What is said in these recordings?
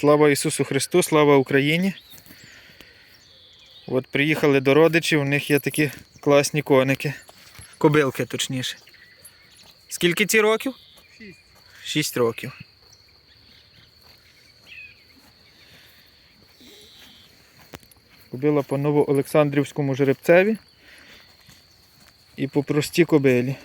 Слава Ісусу Христу, слава Україні. От приїхали до родичів, у них є такі класні коники. Кобилки, точніше. Скільки ці років? Шість. Шість років. Кобила по Новоолександрівському жеребцеві і по простій кобилі.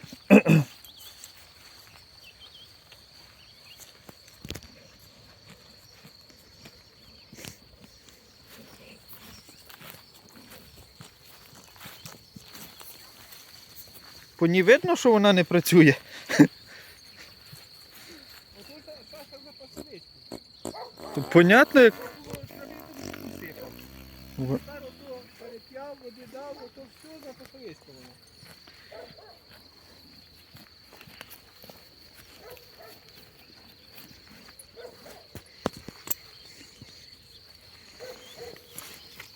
По ній видно, що вона не працює. То понятно, як. Переп'яв, води дав, все за посовицьку воно.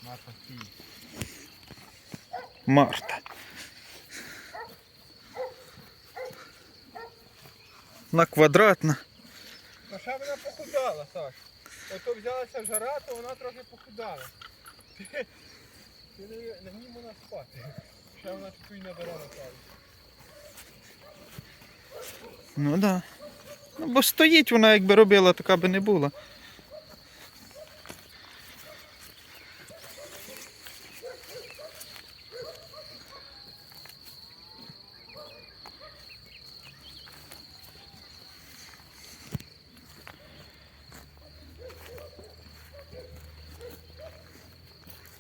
Марта. Марта. Вона квадратна. А ще вона похудала, Саш. Ото взялася жара, то вона трохи похудала. Ти, ти не, вмій вона спати. Ще вона таку і набирала Саш. Ну так. Да. Ну, бо стоїть вона, якби робила, така би не була.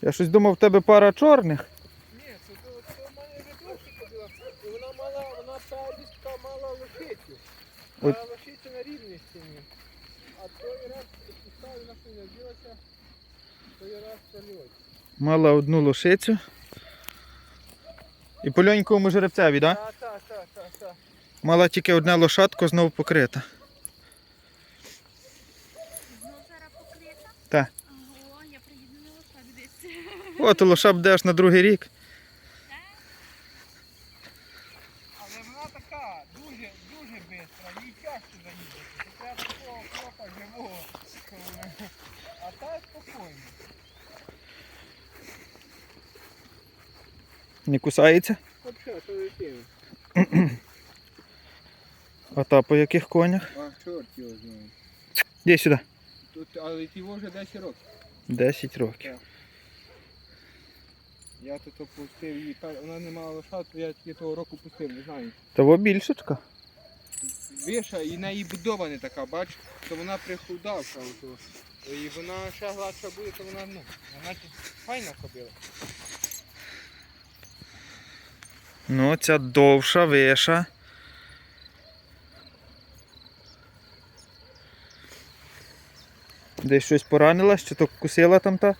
Я щось думав, в тебе пара чорних. Ні, це то, то в мене вже довше. І вона мала, вона пелістка мала лошицю. От. А лошиця на рівній стіні. А той раз пускав, вона що не той раз прольот. Мала одну лошицю. І по льоньковому жеребцеві, так? Да? Так, так, так, так, так. Мала тільки одне лошадко, знову покрита. Знов зараз покрита? Так. Ого, я приїду на лошак десь. От лоша буде аж на другий рік. Але вона така, дуже, дуже бистра, їй тяжко. Це треба такого кропа живого. А та спокійно. Не кусається. Взагалі, що дитина? А та по яких конях? А, чорт його знає. Іди сюди. Тут, але ті вже 10 років. 10 років. Я тут опустив її, вона не мала лошад, то я тільки того року пустив, не знаю. Того більшечка. Виша і неї будова не така, бач, то вона прихудавша. І вона ще гладша буде, то вона, ну, вона файна ходила. Ну, ця довша, виша. Десь щось поранилась, чи то кусила там та?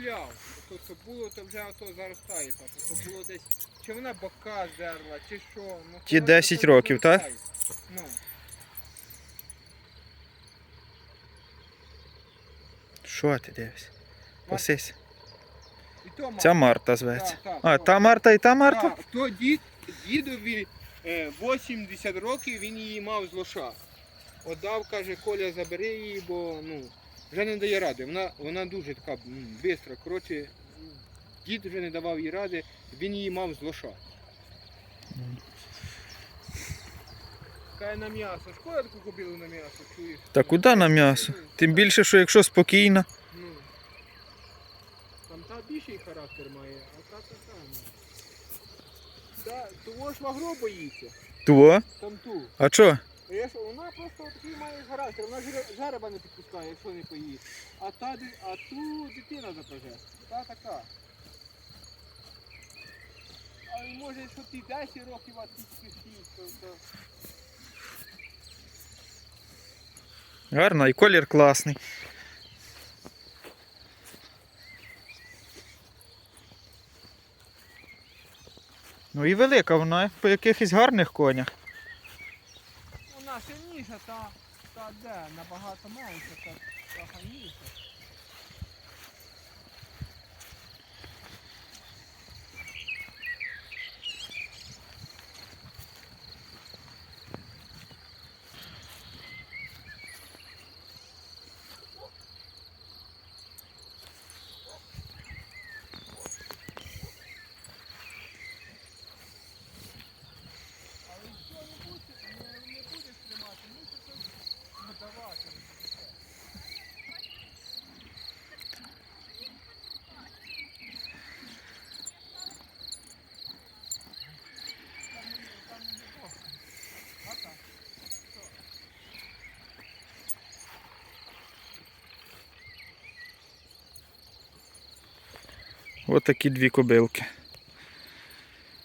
Е, То, що купляв, то, то було, то вже ото заростає. Так. То було десь, чи вона бока здерла, чи що. Ну, Ті 10 то років, так? Ну, Що ти дивишся? Пасись. і то Ця. Марта зветься. Так, так, А, та Марта і та Марта? Так, то дід, дідові е, 80 років він її мав з лоша. Отдав, каже, Коля, забери її, бо ну, вже не дає ради. Вона, вона дуже така бистра. Коротше, дід вже не давав їй ради, він її мав з лоша. Каже на м'ясо. Шкода таку кобилу на м'ясо, чуєш? Та куди на м'ясо? Тим більше, що якщо спокійно. Ну, там та більший характер має, а та та та. ну. Та, того ж вагро боїться. Тво? Там ту. А чо? Я що, вона просто такий має характер, вона жереба не підпускає, якщо не поїсть. А та а ту дитина запаже. Та така. А й може, що ти 10 років, а ти 6, то, то... Гарно, і колір класний. Ну і велика вона по якихось гарних конях. Сильніша, та, та де, набагато менше, та, та файніша. Ось такі дві кобилки.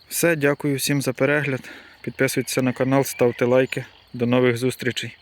Все, дякую всім за перегляд. Підписуйтесь на канал, ставте лайки. До нових зустрічей.